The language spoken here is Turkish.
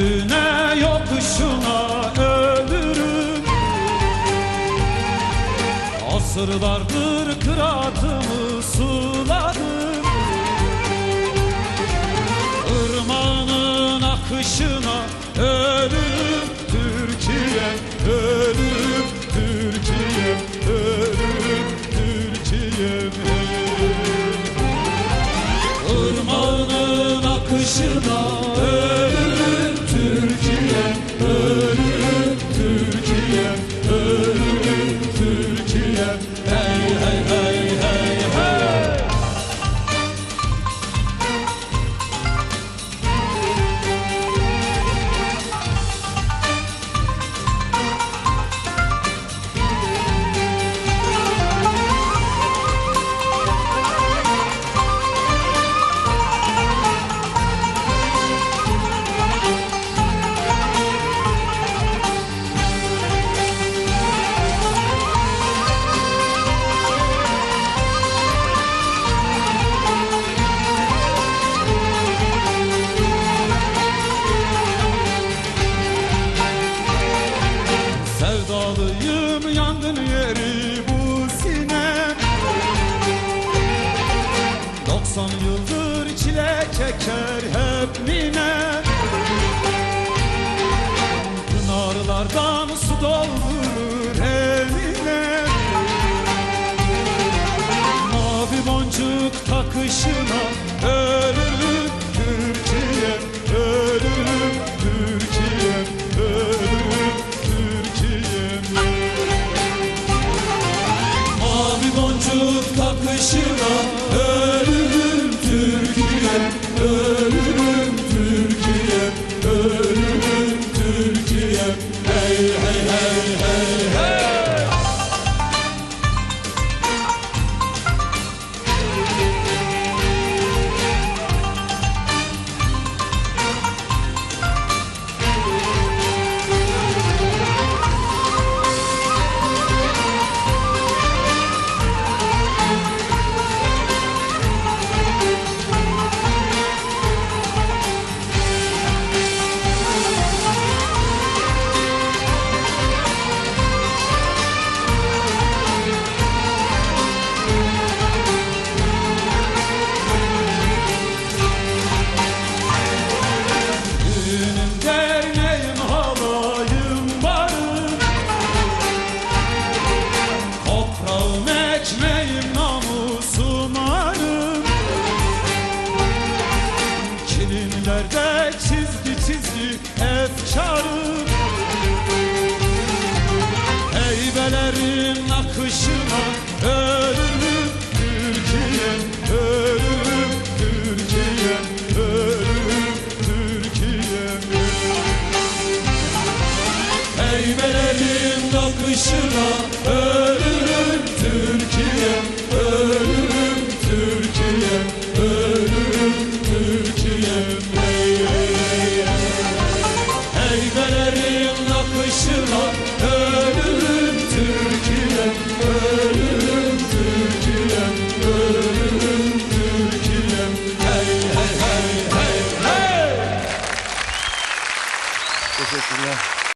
Üstüne yokuşuna ölürüm. Asırlardır kıratımı suladım. Irmağının akışına ölürüm. Türkiye ölürüm. Türkiye ölürüm. Türkiye Irmağının akışına ölürüm çeker hep minem Pınarlardan su doldurur eline. Mavi boncuk takışına ölürüm Türkiye ölürüm Türkiye Kilimlerde çizgi çizgi efkarım Heybelerin akışına ölürüm Türkiye ölürüm Türkiye ölürüm Türkiye Heybelerin akışına ölürüm Türkiye ölürüm Güzelerin nakışına